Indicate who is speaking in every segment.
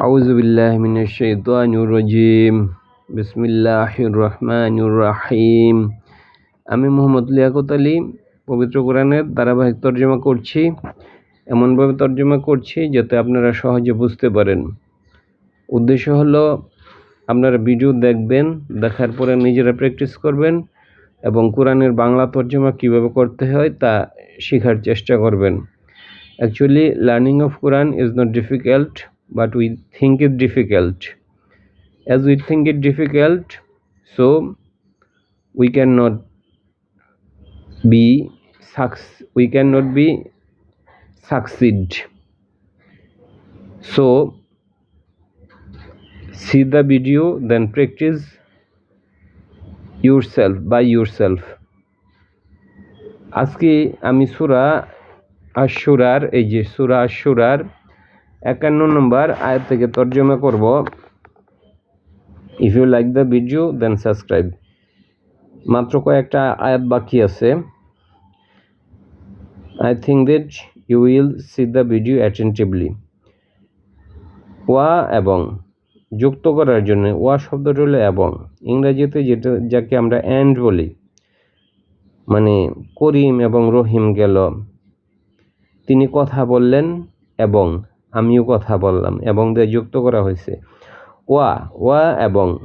Speaker 1: أعوذ بالله من الشيطان الرجيم بسم الله الرحمن الرحيم আমি মোহাম্মদ লিয়াকত আলী পবিত্র কোরআনের ধারাবাহিক তর্জমা করছি এমনভাবে তর্জমা করছি যাতে আপনারা সহজে বুঝতে পারেন উদ্দেশ্য হলো আপনারা ভিডিও দেখবেন দেখার পরে নিজেরা প্র্যাকটিস করবেন এবং কোরআনের বাংলা তর্জমা কিভাবে করতে হয় তা শেখার চেষ্টা করবেন actually learning of Quran is not difficult but we think it difficult as we think it difficult so we cannot be we cannot be succeed so see the video then practice yourself by yourself আজকে আমি সুরা আশুরার এই যে সুরা আশুরার একান্ন নম্বর আয়াত থেকে তর্জমা করব। If you like the video then subscribe মাত্র কয়েকটা আয়াত বাকি আছে। I think that you will see the video attentively ওয়া এবং যুক্ত করার জন্য ওয়া শব্দটা হলো এবং। ইংরাজিতে যেটা, যাকে আমরা অ্যান্ড বলি। মানে করিম এবং রহিম গেল। তিনি কথা বললেন এবং আমিও কথা বললাম এবং দিয়ে যুক্ত করা হয়েছে। ওয়া ওয়া এবং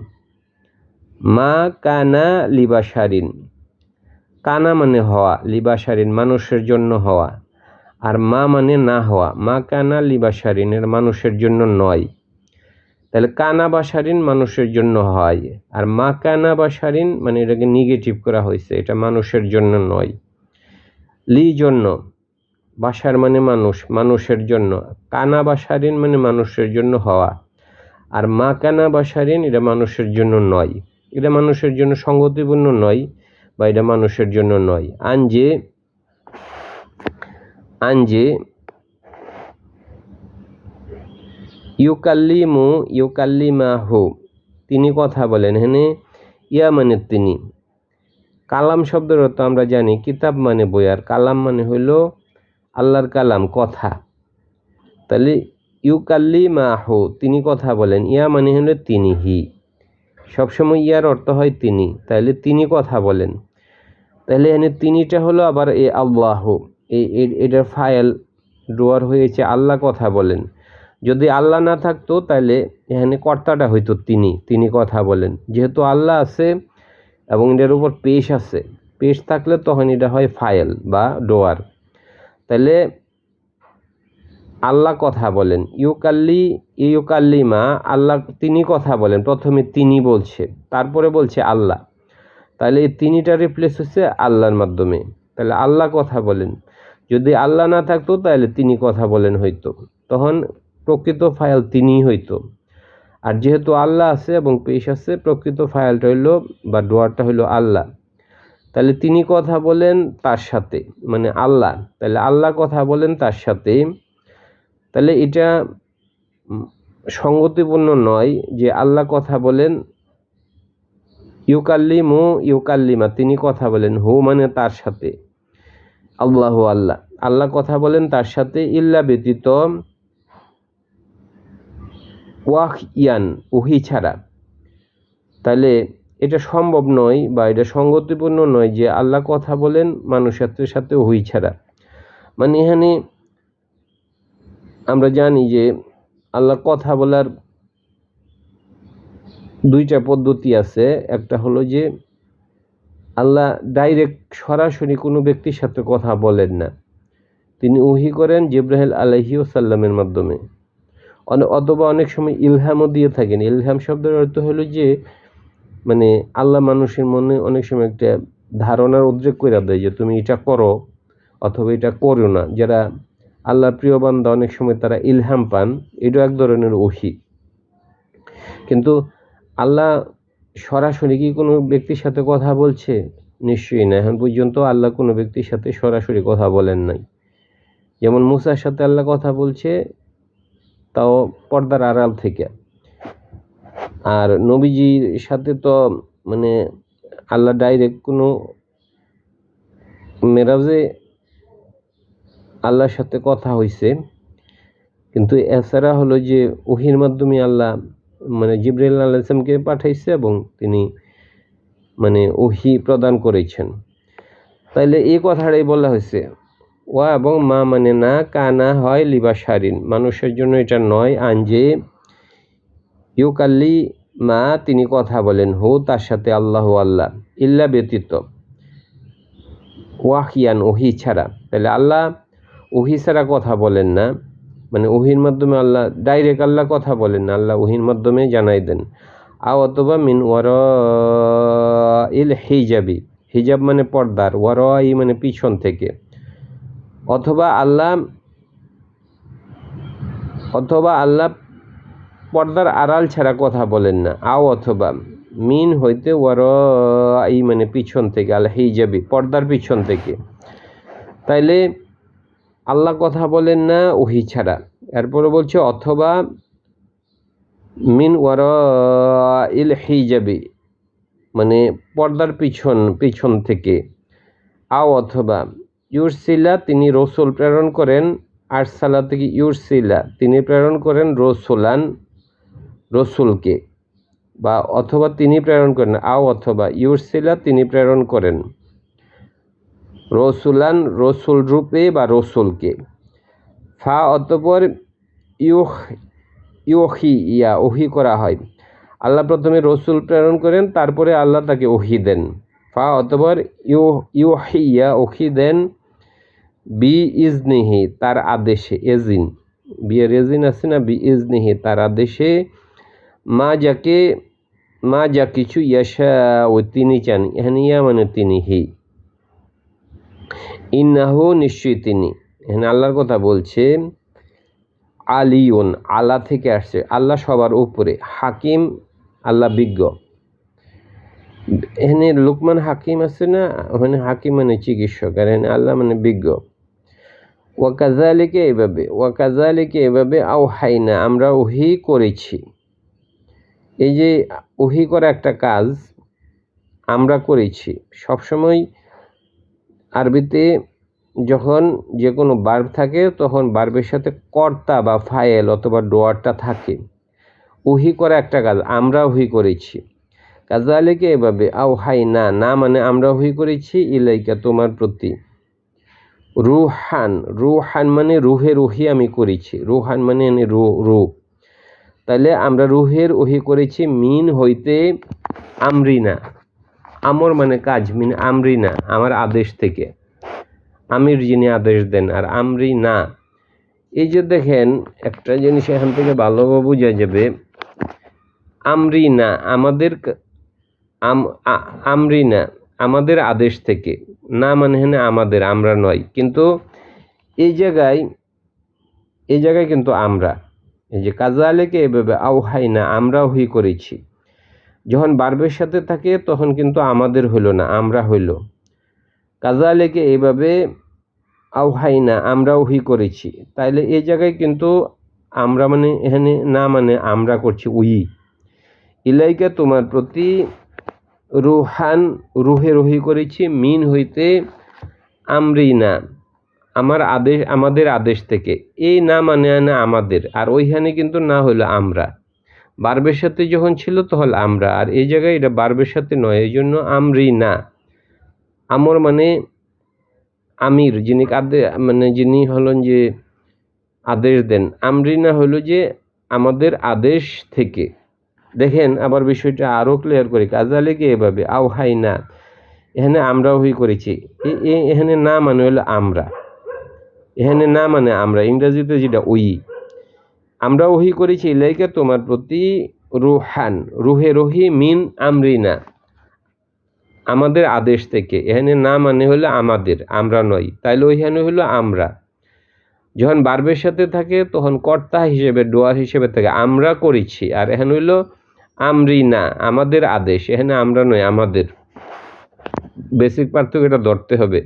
Speaker 1: মা কানা লিবাসারিন কানা মানে হওয়া লিবাসারিন মানুষের জন্য হওয়া। আর মা মানে না হওয়া, মা কানা লিবাসারিনের মানুষের জন্য নয়। তাহলে কানা বাসারিন মানুষের জন্য হয়, আর মা কানা বাসারিন মানে এটাকে নেগেটিভ করা হয়েছে, এটা মানুষের জন্য নয়। লি জন্য। বাসার মানে মানুষ, মানুষের জন্য। কানা বাসারিন মানে মানুষের জন্য হওয়া। আর মা কানা বাসারিন, এটা মানুষের জন্য নয়। এটা মানুষের জন্য সঙ্গতিপূর্ণ নয় বা এটা মানুষের জন্য নয়। আঞ্জে আঞ্জে ইউকাল্লিমু ইউকাল্লিমা হু তিনি কথা বলেন হেনে, ইয়া মানে তিনি। কালাম শব্দের অর্থ আমরা জানি কিতাব মানে বই, আর কালাম মানে হইল আল্লাহর কালাম, কথা। তাহলে ইউকাল্লি মা হো তিনি কথা বলেন, ইয়া মানে হলো তিনি হি সবসময় ইয়ার অর্থ হয় তিনি, তাহলে তিনি কথা বলেন। তাহলে এখানে তিনিটা হলো আবার এ আল্লাহ এটার ফাইল ডোয়ার হয়েছে, আল্লাহ কথা বলেন। যদি আল্লাহ না থাকতো, তাহলে এখানে কর্তাটা হইতো তিনি তিনি কথা বলেন। যেহেতু আল্লাহ আছে এবং এটার উপর পেশ আছে, পেশ থাকলে তখন এটা হয় ফাইল বা ডোয়ার। তাহলে আল্লাহ কথা বলেন। ইউকাল্লি ইউকাল্লি মা আল্লাহ তিনি কথা বলেন। প্রথমে তিনি বলছে, তারপরে বলছে আল্লাহ। তাহলে এই তিনিটা রিপ্লেস হচ্ছে আল্লাহর মাধ্যমে। তাহলে আল্লাহ কথা বলেন। যদি আল্লাহ না থাকতো, তাহলে তিনি কথা বলেন হইতো তখন প্রকৃত ফাইল তিনিই হইতো। আর যেহেতু আল্লাহ আছে এবং পেশ আছে, প্রকৃত ফাইলটা হইল বা ডোয়ারটা হইল আল্লাহ। তাহলে তিনি কথা বলেন তার সাথে মানে আল্লাহ। তাহলে আল্লাহ কথা বলেন তার সাথে। তাহলে এটা সঙ্গতিপূর্ণ নয় যে আল্লাহ কথা বলেন ইউকাল্লি মু ইউকাল্লিমা, তিনি কথা বলেন, হু মানে তার সাথে। আল্লাহ আল্লাহ। আল্লাহ কথা বলেন তার সাথে, ইল্লা ব্যতীত ওয়াহ ইয়ান উহি ছাড়া। তাহলে এটা সম্ভব নয় বা এটা সঙ্গতিপূর্ণ নয় যে আল্লাহ কথা বলেন মানুষের সাথে হই ছাড়া। মানে এখানে আমরা জানি যে আল্লাহ কথা বলার দুইটা পদ্ধতি আছে। একটা হলো যে আল্লাহ ডাইরেক্ট সরাসরি কোনো ব্যক্তির সাথে কথা বলেন না। তিনি উহি করেন জিব্রাহিল আলহি সাল্লামের মাধ্যমে। অথবা অনেক সময় ইলহামও দিয়ে থাকেন। ইলহাম শব্দের অর্থ হলো যে মানে আল্লাহ মানুষের মনে অনেক সময় একটা ধারণার উদ্রেক করে দেয় যে তুমি এটা করো অথবা এটা করো না। যারা আল্লাহর প্রিয় বান্দা অনেক সময় তারা ইলহাম পান, এটাও এক ধরনের ওহি। কিন্তু আল্লাহ সরাসরি কি কোনো ব্যক্তির সাথে কথা বলছে? নিশ্চয়ই না। এখন পর্যন্ত আল্লাহ কোনো ব্যক্তির সাথে সরাসরি কথা বলেন নাই। যেমন মুসার সাথে আল্লাহ কথা বলছে, তাও পর্দার আড়াল থেকে। আর নবীজির সাথে তো মানে আল্লাহ ডাইরেক্ট কোনো মেরাজে আল্লাহর সাথে কথা হয়েছে কিন্তু এছাড়া হলো যে, ওহির মাধ্যমে আল্লাহ মানে জিব্রাইল আল্লাহ ইসলামকে পাঠাইছে এবং তিনি মানে ওহি প্রদান করেছেন। তাইলে এই কথাটাই বলা হয়েছে ওয়া এবং মা মানে না, কানা হয় লিবাসারিন মানুষের জন্য এটা নয় যে, ইউকাল্লি মা, তিনি কথা বলেন, হো, তার সাথে আল্লাহ আল্লাহ, ইল্লা ব্যতীত, ওয়াহিয়ান, ওহি ছাড়া। তাহলে আল্লাহ ওহি ছাড়া কথা বলেন না মানে ওহির মাধ্যমে আল্লাহ ডাইরেক্ট আল্লাহ কথা বলেন না, আল্লাহ ওহির মাধ্যমে জানাই দেন। আও অথবা মিন ওয়ার ইল হিজাবি, হিজাব মানে পর্দার ওয়ার ই মানে পিছন থেকে। অথবা আল্লাহ অথবা আল্লাহ পর্দার আড়াল ছাড়া কথা বলেন না। আও অথবা, মিন হইতে ওয়ার ই মানে পিছন থেকে আল্লাহ হিজাবি, পর্দার পিছন থেকে। তাইলে আল্লাহ কথা বলেন না, ওহি ছাড়া। এরপরে বলছে, অথবা মিন ওয়ার ইল হিজাবি মানে পর্দার পিছন পিছন থেকে। আও অথবা, ইউরসিলা, তিনি রসুল প্রেরণ করেন। আরসালা থেকে ইউরসিলা, তিনি প্রেরণ করেন রসুলান। রসুলকে বা অথবা তিনি প্রেরণ করেন, আও অথবা ইউরসিলা তিনি প্রেরণ করেন। রসুলান রসুল রূপে বা রসুলকে। ফা অতপর ইউহ, ইউহি ইয়া, ওহি করা হয়। আল্লাহ প্রথমে রসুল প্রেরণ করেন, তারপরে আল্লাহ তাকে ওহি দেন। ফা অতপর ইউ ইউহি ইয়া, ওহি দেন বি ইজনিহি তার আদেশে, এজিন। বিয়ের এজিন আছে না? বি ইজনিহি তার আদেশে মা যাকে মা যা কিছু ইয়াশা ও তিনি চান এখানে ইয়া মানে তিনি হি ইন্নাহু নিশ্চয়ই তিনি এখানে আল্লাহর কথা বলছে আলিউন আল্লাহ থেকে আসছে আল্লাহ সবার উপরে হাকিম আল্লাহ বিজ্ঞ এখানে লুকমান হাকিম আছে না ওখানে হাকিম মানে চিকিৎসক আর এখানে আল্লাহ মানে বিজ্ঞ ওয়াকাজালিকে এভাবে ওয়াকাজালিকে এভাবে আও হাইনা আমরা ওহি করেছি এই যে ওহি করা একটা কাজ আমরা করেছি, সবসময় আরবিতে যখন যে কোনো বার্ব থাকে তখন বার্বের সাথে কর্তা বা ফাইল অথবা ডোয়ারটা থাকে। উহি করা একটা কাজ, আমরা উহি করেছি। কাজালেকে এভাবে আও হাই না না মানে আমরা উহি করেছি, ইলাইকা তোমার প্রতি। রুহান রুহান মানে রুহে রুহি আমি করেছি। রুহান মানে রু রু তাহলে আমরা রুহের ওহি করেছি মিন হইতে আমরিনা। আমর মানে কাজ, মিন আমরিনা, আমার আদেশ থেকে। আমির যিনি আদেশ দেন, আর আমরি না এই যে দেখেন, একটা জিনিস এখান থেকে ভালোভাবে বোঝা যাবে। আমরি না আমাদের আমরি না আমাদের আদেশ থেকে। না মানে হেনে আমাদের, আমরা নয়। কিন্তু এই জায়গায় এই জায়গায় কিন্তু আমরা। এই যে কাজালেকে এভাবে আউহাই না, আমরাও হুই করেছি। যখন বার্বের সাথে থাকে, তখন কিন্তু আমাদের হইল না, আমরা হইল। কাজালেকে এইভাবে আউহাই না, আমরাও হুই করেছি। তাইলে এই জায়গায় কিন্তু আমরা মানে এখানে না মানে আমরা করছি উই। ইলাইকা তোমার প্রতি রুহান, রুহে রুহি করেছি, মিন হইতে আমরি না। আমার আদেশ, আমাদের আদেশ থেকে। এই না মানে না আমাদের, আর ওইখানে কিন্তু না হলো আমরা। বার্বের সাথে যখন ছিল তখন আমরা, আর এই জায়গায় এটা বার্বের সাথে নয়, এই জন্য আমরি না। আমর মানে আমির, যিনি আদে মানে যিনি হলেন যে আদেশ দেন আমরিনা হলো যে আমাদের আদেশ থেকে। দেখেন আবার বিষয়টা আরও ক্লিয়ার করি কাজা লেগে এভাবে আও হাই না এখানে আমরাও হই করেছি। এখানে না মানে হলো আমরা। এখানে না মানে আমরা ইংরেজিতে যেটা ওই, আমরা ওহি করেছি লাইকে তোমার প্রতি রুহান, রুহে রহি মিন আমরিনা, আমাদের আদেশ থেকে। এখানে না মানে হলো আমাদের, আমরা নই। তাইলে ওইখানে হলো আমরা। যখন বার্বের সাথে থাকে, তখন কর্তা হিসেবে, ডোয়ার হিসেবে থাকে, আমরা করেছি। আর এখানে হইল আমরি না আমাদের আদেশ। এখানে আমরা নয় আমাদের। বেসিক পার্থক্য এটা ধরতে হবে।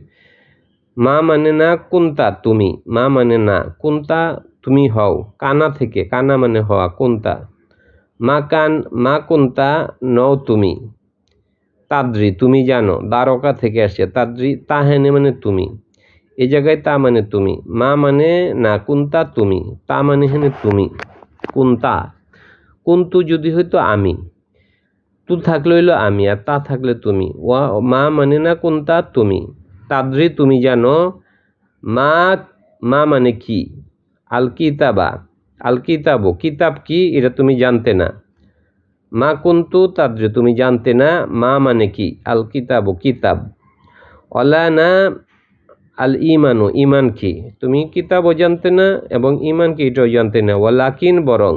Speaker 1: মা মানে না কোনতা তুমি, মা মানে না, কোনতা তুমি হও, কানা থেকে, কানা মানে হওয়া, কোনতা। মা কান, মা কোনতা নও তুমি, তাদ্রি তুমি জানো, দ্বারকা থেকে আসে তাদ্রি তাহেনে মানে তুমি এই জায়গায় তা মানে তুমি, মা মানে না কুন্তা তুমি, তা মানে হেনে তুমি, কুন্তা। কুন্তু যদি হইতো আমি, তু থাকলে হইল আমি, আর তা থাকলে তুমি, ওয়া, মা মানে না কুন্তা তুমি। তাদ্রি তুমি জানো, মা মা মানে কি? আল কিতাবা আল কিতাবো কিতাব কি? এটা তুমি জানতে না। মা কুন্তু, তাদ্রে তুমি জানতে না, মা মানে কি? আল কিতাবো। কিতাব অলা না আল ইমানু ইমান কি? তুমি কিতাবও জানতে না এবং ইমান কি? এটাও জানতে না। ওয়ালাকিন, বরং।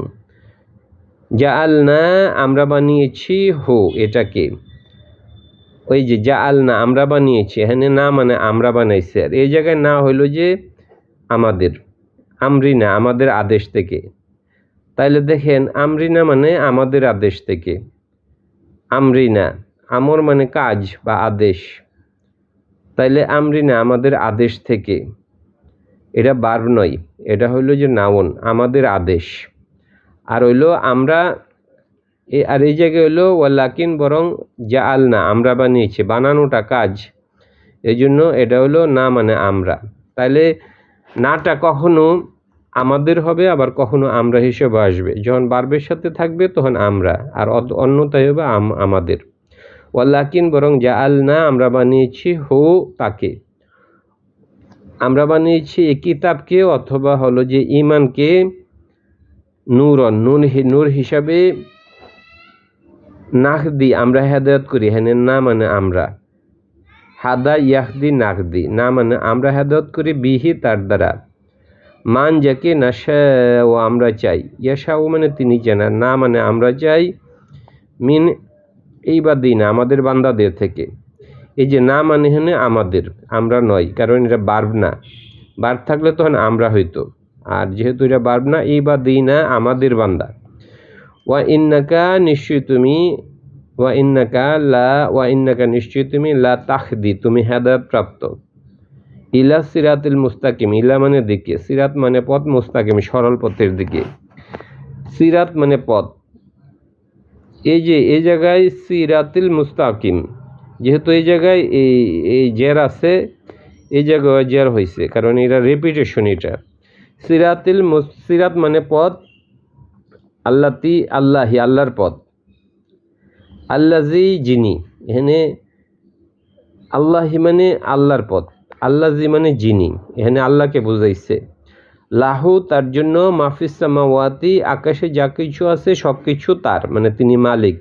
Speaker 1: যা আল না আমরা বানিয়েছি হো, এটাকে। ওই যে যা আল না আমরা বানিয়েছি, এখানে না মানে আমরা বানাইছি। আর এই জায়গায় না হইল যে আমাদের আমরিনা আমাদের আদেশ থেকে। তাইলে দেখেন আমরিনা মানে আমাদের আদেশ থেকে। আমরিনা আমর মানে কাজ বা আদেশ। তাইলে আমরিনা আমাদের আদেশ থেকে। এটা বার নয়, এটা হইল যে নাউন, আমাদের আদেশ। আর হইল আমরা এ, আর এই জায়গায় হইল ওয়াল্লাকিন বরং যা আল না আমরা বানিয়েছি, বানানোটা কাজ। এই জন্য এটা হলো না মানে আমরা। তাইলে নাটা কখনো আমাদের হবে, আবার কখনো আমরা হিসেবে আসবে। যখন বার্বের সাথে থাকবে, তখন আমরা, আর অন্যথায় হবে আম- আমাদের। ওয়াল্লাকিন বরং যা আল না আমরা বানিয়েছি হো তাকে। আমরা বানিয়েছি এই কিতাবকে, অথবা হলো যে ইমানকে নূরন হি- নূর হিসাবে নাকদি আমরা হেদায়ত করি হ্যাঁ না মানে আমরা। হাদা ইয়াহদি নাকদি না মানে আমরা হেদায়ত করি বিহি তার দ্বারা। মান যাকে নাশা ও আমরা চাই ইয়াশাও মানে তিনি জানান না মানে আমরা চাই মিন এই বা দিন আমাদের বান্দাদের থেকে। এই যে না মানে হেনে আমাদের, আমরা নয়, কারণ এটা বার্ব না। বার্ব থাকলে তখন আমরা হইতো, আর যেহেতু এটা বার্ব না, এই বা দিই না আমাদের বান্দা। ওয়া ইন্নাকা নিশ্চয়ই তুমি ওয়া ইন্নাকা লা ওয়া ইন্নাকা নিশ্চয়ই তুমি লা তাখদি তুমি হেদায়ত প্রাপ্ত ইলা সিরাতিল মুস্তাকিম ইলা মানে দিকে, সিরাত মানে পথ মুস্তাকিম, সরল পথের দিকে। সিরাত মানে পথ। এই যে, এই জায়গায় সিরাতিল মুস্তাকিম, যেহেতু এই জায়গায় এই এই জের আছে, এই জায়গায় জের হয়েছে কারণ এটা রেপিটেশন এটা। সিরাতিল সিরাত মানে পথ আল্লাতি আল্লাহি, আল্লাহর পথ। আল্লাজি যিনি এখানে আল্লাহি মানে আল্লাহর পথ আল্লাজি মানে যিনি এখানে আল্লাহকে বুঝাইছে। লাহু তার জন্য মাফিস সামাওয়াতি, আকাশে যা কিছু আছে সব কিছু তার মানে তিনি মালিক।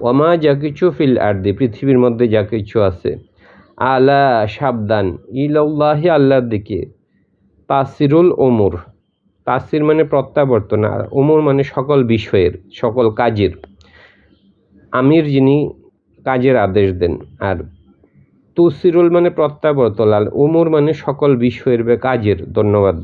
Speaker 1: ওমা যা কিছু ফিল আর্দি, পৃথিবীর মধ্যে যা কিছু আছে। আলা সাবধান ইলাল্লাহি, আল্লাহর দিকে। তাসিরুল ওমর তাসির মানে প্রত্যাবর্তন, আর ওমর মানে সকল বিষয়ের, সকল কাজের। আমির যিনি কাজের আদেশ দেন, আর তুসিরুল মানে প্রত্যাবর্তন, আর ওমর মানে সকল বিষয়ের বা কাজের। ধন্যবাদ।